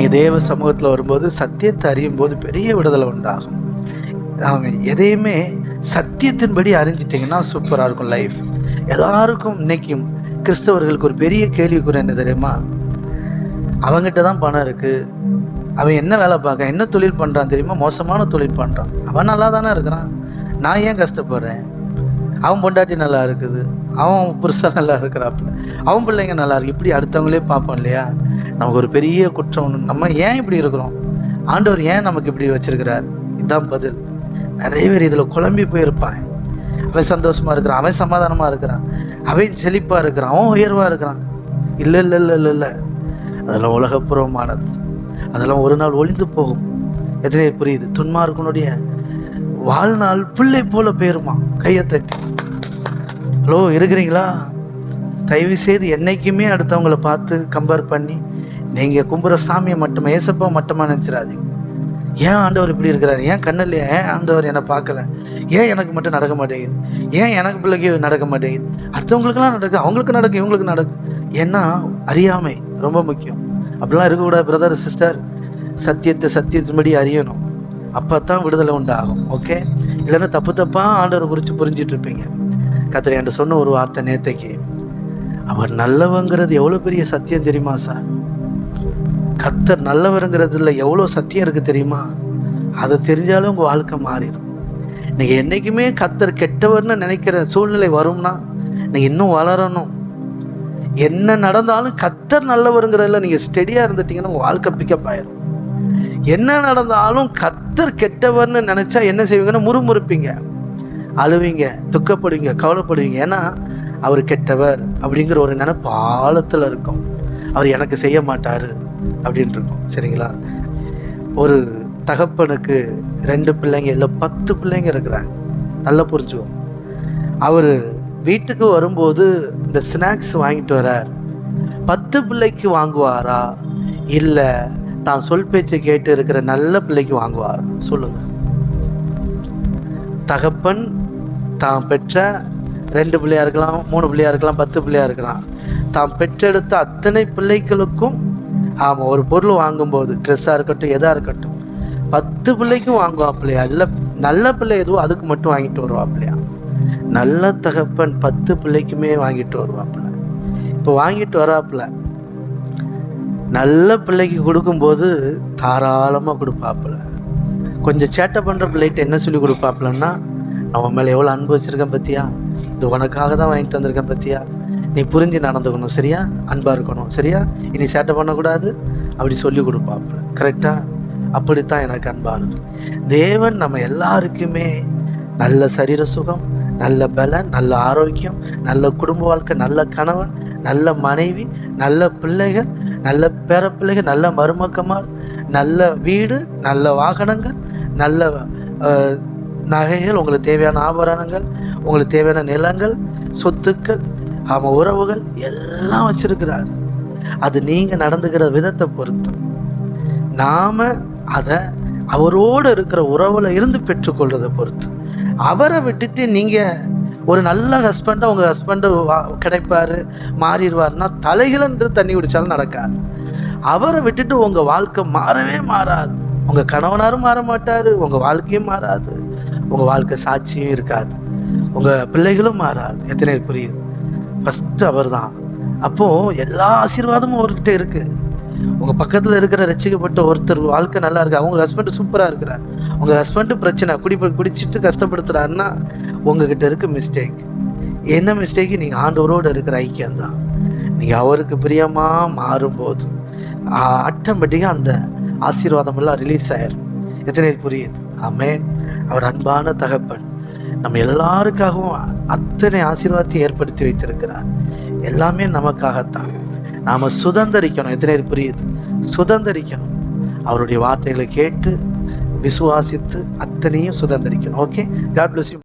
நீங்கள் தேவ சமூகத்தில் வரும்போது சத்தியத்தை அறியும் போது பெரிய விடுதலை உண்டாகும். அவங்க எதையுமே சத்தியத்தின்படி அறிஞ்சிட்டிங்கன்னா சூப்பராக இருக்கும் லைஃப். எல்லாருக்கும் இன்னைக்கும் கிறிஸ்தவர்களுக்கு ஒரு பெரிய கேள்விக்குறி என்ன தெரியுமா? அவங்ககிட்ட தான் பணம் இருக்குது அவன் என்ன வேலை பார்க்க என்ன தொழில் பண்ணுறான் தெரியுமா? மோசமான தொழில் பண்ணுறான் அவன் நல்லா தானே இருக்கிறான். நான் ஏன் கஷ்டப்படுறேன்? அவன் பொண்டாட்டி நல்லா இருக்குது. அவன் புருஷன் நல்லா இருக்கிறாப்புல. அவன் பிள்ளைங்க நல்லா இருக்கு. இப்படி அடுத்தவங்களே பார்ப்போம் இல்லையா? நமக்கு ஒரு பெரிய குற்றம் ஒன்று நம்ம ஏன் இப்படி இருக்கிறோம்? ஆண்டவர் ஏன் நமக்கு இப்படி வச்சிருக்கிறார்? இதுதான் பதில். நிறைய பேர் இதில் குழம்பி போயிருப்பான் அவன் சந்தோஷமாக இருக்கிறான் அவன் சமாதானமாக இருக்கிறான் அவன் செழிப்பாக இருக்கிறான் அவன் உயர்வாக இருக்கிறான். இல்லை இல்லை இல்லை இல்லை இல்லை. அதெல்லாம் உலகப்பூர்வமானது அதெல்லாம் ஒரு நாள் ஒளிந்து போகும். எத்தனை புரியுது? துன்மார்க்கனுடைய வாழ்நாள் பிள்ளை போல போயிருமா கையை தட்டி. ஹலோ இருக்கிறீங்களா? தயவு செய்து என்னைக்குமே அடுத்தவங்களை பார்த்து கம்பேர் பண்ணி நீங்கள் கும்புற சாமியை மட்டுமே ஏசப்பா மட்டுமா நினச்சிடாதீங்க. ஏன் ஆண்டவர் இப்படி இருக்கிறார்? ஏன் கண்ணில் ஏன் ஆண்டவர் என்னை பார்க்கல? ஏன் எனக்கு மட்டும் நடக்க மாட்டேங்குது? ஏன் எனக்கு பிள்ளைக்கு நடக்க மாட்டேங்குது? அடுத்தவங்களுக்கெல்லாம் நடக்குது அவங்களுக்கு நடக்கும் இவங்களுக்கு நடக்கும் ஏன்னா அறியாமை ரொம்ப முக்கியம். அப்படிலாம் இருக்கக்கூடாது பிரதர் சிஸ்டர் சத்தியத்தை சத்தியத்தின்படி அறியணும். அப்போ தான் விடுதலை உண்டாகும் ஓகே இல்லைன்னா தப்பு தப்பாக ஆண்டவரை குறித்து புரிஞ்சிட்டு இருப்பீங்க. கத்திரி என்று சொன்ன ஒரு வார்த்தை நேத்தைக்கு அவர் நல்லவங்கிறது எவ்வளோ பெரிய சத்தியம் தெரியுமா சார் கத்தர் நல்லவருங்கிறதுல எவ்வளோ சத்தியம் இருக்குது தெரியுமா? அதை தெரிஞ்சாலும் உங்கள் வாழ்க்கை மாறிடும். நீங்கள் என்றைக்குமே கத்தர் கெட்டவர்னு நினைக்கிற சூழ்நிலை வரும்னா நீங்கள் இன்னும் வளரணும். என்ன நடந்தாலும் கத்தர் நல்லவருங்கிறதுல நீங்கள் ஸ்டெடியாக இருந்துட்டீங்கன்னா உங்கள் வாழ்க்கை பிக்கப் ஆயிரும். என்ன நடந்தாலும் கத்தர் கெட்டவர்னு நினச்சா என்ன செய்வீங்கன்னா முறுமுறுப்பீங்க. அழுவீங்க துக்கப்படுவீங்க கவலைப்படுவீங்க. ஏன்னா அவர் கெட்டவர் அப்படிங்கிற ஒரு நினைப்பு ஆழத்தில் இருக்கும். அவர் எனக்கு செய்ய மாட்டார். அப்படின்ட்டு இருக்கும் சரிங்களா? ஒரு தகப்பனுக்கு ரெண்டு பிள்ளைங்க இல்லை பத்து பிள்ளைங்க இருக்கிறாங்க. நல்லா புரிஞ்சுவோம் அவர் வீட்டுக்கு வரும்போது இந்த ஸ்நாக்ஸ் வாங்கிட்டு வரார். பத்து பிள்ளைக்கு வாங்குவாரா? இல்லை தான் சொல் பேச்சை கேட்டு இருக்கிற நல்ல பிள்ளைக்கு வாங்குவாரா? சொல்லுங்க. தகப்பன் தான் பெற்ற ரெண்டு பிள்ளையா இருக்கலாம் மூணு பிள்ளையா இருக்கலாம் பத்து பிள்ளையா இருக்கலாம். தான் பெற்றெடுத்த அத்தனை பிள்ளைகளுக்கும் ஆமாம் ஒரு பொருள் வாங்கும்போது ட்ரெஸ்ஸாக இருக்கட்டும் எதாக இருக்கட்டும் பத்து பிள்ளைக்கும் வாங்குவாப்பிள்ளையா? இல்லை நல்ல பிள்ளை எதுவோ அதுக்கு மட்டும் வாங்கிட்டு வருவாப்பிள்ளையா? நல்ல தகப்பன் பத்து பிள்ளைக்குமே வாங்கிட்டு வருவாப்புல இப்போ வாங்கிட்டு வராப்பில்ல நல்ல பிள்ளைக்கு கொடுக்கும்போது தாராளமாக கொடுப்பாப்புல கொஞ்சம் சேட்டை பண்ணுற பிள்ளைகிட்ட என்ன சொல்லி கொடுப்பாப்புலன்னா அவன் மேலே எவ்வளோ அன்பு வச்சுருக்கேன் பத்தியா? இது உனக்காக தான் வாங்கிட்டு வந்திருக்கேன் பத்தியா? நீ புரிஞ்சு நடந்துக்கணும் சரியா? அன்பாக இருக்கணும் சரியா? இனி சேட்டை பண்ணக்கூடாது. அப்படி சொல்லி கொடுப்பாப்புல கரெக்டாக அப்படித்தான் எனக்கு அன்பானது தேவன் நம்ம எல்லாருக்குமே நல்ல சரீர சுகம் நல்ல பலன் நல்ல ஆரோக்கியம் நல்ல குடும்ப வாழ்க்கை நல்ல கணவன் நல்ல மனைவி நல்ல பிள்ளைகள் நல்ல பேர பிள்ளைகள் நல்ல மருமக்கமார் நல்ல வீடு நல்ல வாகனங்கள் நல்ல நகைகள் உங்களுக்கு தேவையான ஆபரணங்கள் உங்களுக்கு தேவையான நிலங்கள் சொத்துக்கள் அவன் உறவுகள் எல்லாம் வச்சிருக்கிறார். அது நீங்கள் நடந்துக்கிற விதத்தை பொறுத்து. நாம் அதை அவரோடு இருக்கிற உறவில் இருந்து பெற்றுக்கொள்றதை பொறுத்து. அவரை விட்டுட்டு நீங்கள் ஒரு நல்ல ஹஸ்பண்டாக உங்கள் ஹஸ்பண்டு கிடைப்பாரு மாறிடுவார்னா தலைகளன்று தண்ணி குடித்தாலும் நடக்காது. அவரை விட்டுட்டு உங்கள் வாழ்க்கை மாறவே மாறாது. உங்கள் கணவனாரும் மாற மாட்டார் உங்கள் வாழ்க்கையும் மாறாது. உங்கள் வாழ்க்கை சாட்சியும் இருக்காது. உங்கள் பிள்ளைகளும் மாறாது. எத்தனை புரியுது? ஃபஸ்ட்டு அவர் தான். அப்போது எல்லா ஆசீர்வாதமும் அவர்கிட்ட இருக்குது உங்கள் பக்கத்தில் இருக்கிற ரசிக்கப்பட்ட ஒருத்தர் வாழ்க்கை நல்லா இருக்கு. அவங்க ஹஸ்பண்டு சூப்பராக இருக்கிறார். உங்கள் ஹஸ்பண்டு பிரச்சனை குடி குடிச்சிட்டு கஷ்டப்படுத்துகிறாருன்னா உங்ககிட்ட இருக்க மிஸ்டேக் என்ன மிஸ்டேக்கு நீங்கள் ஆண்டவரோடு இருக்கிற ஐக்கியம் தான். நீங்கள் அவருக்கு பிரியமாக மாறும்போது ஆட்டோமேட்டிக்காக அந்த ஆசீர்வாதம் எல்லாம் ரிலீஸ் ஆயிரும். எத்தனை புரியுது? ஆமென் அவர் அன்பான தகப்பன். நம்ம எல்லாருக்காகவும் அத்தனை ஆசீர்வாதத்தை ஏற்படுத்தி வைத்திருக்கிறார். எல்லாமே நமக்காகத்தான். நாம் சுதந்திரிக்கணும். எத்தனை பேர் புரியுது? சுதந்திரிக்கணும். அவருடைய வார்த்தைகளை கேட்டு விசுவாசித்து அத்தனையும் சுதந்திரிக்கணும். Okay God bless you